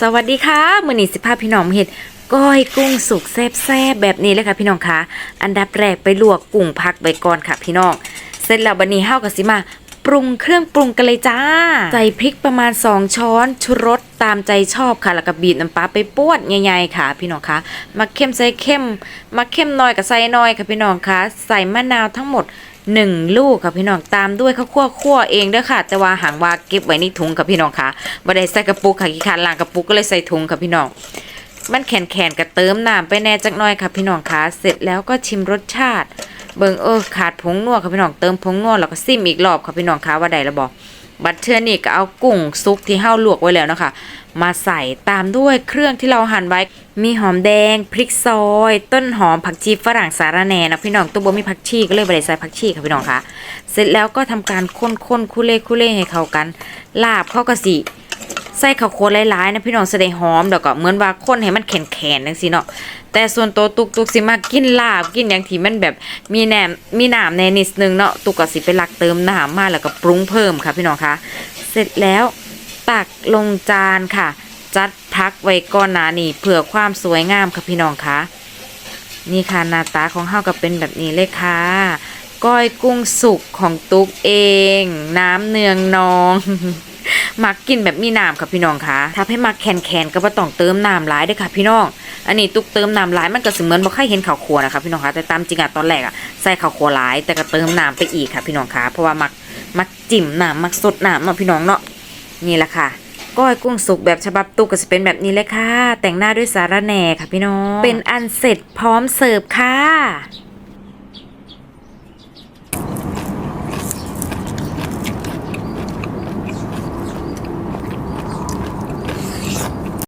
สวัสดีค่ะมือนีสิพาพพี่น้องเห็ดก้อยกุ้งสุกแซ่บๆแบบนี้เลยค่ะพี่น้องคะอันดับแรกไปลวกกุ้งพักไว้ก่อนค่ะพี่น้อง เสร็จแล้วบันนี้เฮากับสิมาปรุงเครื่องปรุงกันเลยจ้า ใส่พริกประมาณ 2 ช้อนชูรสตามใจชอบค่ะ แล้วก็บีบน้ำปลาไปป้วนใหญ่ๆค่ะ พี่น้องคะมาเข้มใส่เข้มมาเข้มน้อยกับใส่น้อยค่ะพี่น้องคะใส่มะนาวทั้งหมด หนึ่งลูกค่ะพี่น้องตามด้วยข้าวคั่วคั่วเองเด้อค่ะ แต่ว่าหางว่าเก็บไว้ในถุงค่ะพี่น้องค่ะบ่ได้ใส่กระปุกค่ะขี้ขานล่างกระปุกก็เลยใส่ถุงค่ะพี่น้องมันแข็งแข็งๆก็เติมน้ำไปแน่จักหน่อยค่ะพี่น้องค่ะเสร็จแล้วก็ชิมรสชาติ เบิ่งเออขาดผงนัวค่ะพี่น้องเติมผงนัวแล้วก็ซิมอีกรอบค่ะพี่น้องค่ะว่าใด้แล้วบ่ บัตเทื่อนี่ก็เอากุ้งซุกที่เฮาลวกไว้แล้วนะคะมาใส่ตามด้วยเครื่องที่เราหั่นไว้ มีหอมแดง พริกซอย ต้นหอมผักชีฝรั่งสาระแหน่นะพี่น้องตัวบ่มีผักชีก็เลยไปใส่ผักชีค่ะพี่น้องคะเสร็จแล้วก็ทำการคนๆคุเล่คุเล่ให้เข้ากัน ลาบเข้ากะสิ ใส่ข้าวโพดหลายๆนะพี่น้องจะได้หอมแล้วก็เหมือนว่าคนให้มันแข็งๆจังซี่เนาะแต่ส่วนตัวตุกตุกสิมากินลาบกินอย่างที่มันแบบมีแหนมมีหน้ำในนิดนึงเนาะตุกก็สิไปลักเติมน้ำมาแล้วก็ปรุงเพิ่มค่ะพี่น้องคะเสร็จแล้วตักลงจานค่ะ จัดพักไว้ก่อนหนานี่เพื่อความสวยงามค่ะพี่น้องคะนี่ค่ะหน้าตาของเฮาก็เป็นแบบนี้เลยค่ะก้อยกุ้งสุกของตุ๊กเอง น้ำเนืองนอง มักกินแบบมีน้ำค่ะพี่น้องคะถ้าให้มักแคนแคนๆก็บ่ต้องเติมน้ำหลายด้อค่ะพี่น้อง อันนี้ตุกเติมน้ำหลายมันก็สิเหมือนบ่ค่อยเห็นข้าวคั่วนะคะพี่น้องคะแต่ตามจริงอะตอนแรกอะใส่ข้าวคั่วหลาย แต่ก็เติมน้ำไปอีกค่ะ พี่น้องคะเพราะว่ามักมักจิ้มน้ำมักสดน้ำเนาะพี่น้องเนาะนี่แหละค่ะก้อยกุ้งสุกแบบฉบับตุกก็จะเป็นแบบนี้เลยค่ะ แต่งหน้าด้วยสาระแหน่ค่ะพี่น้อง เป็นอันเสร็จพร้อมเสิร์ฟค่ะ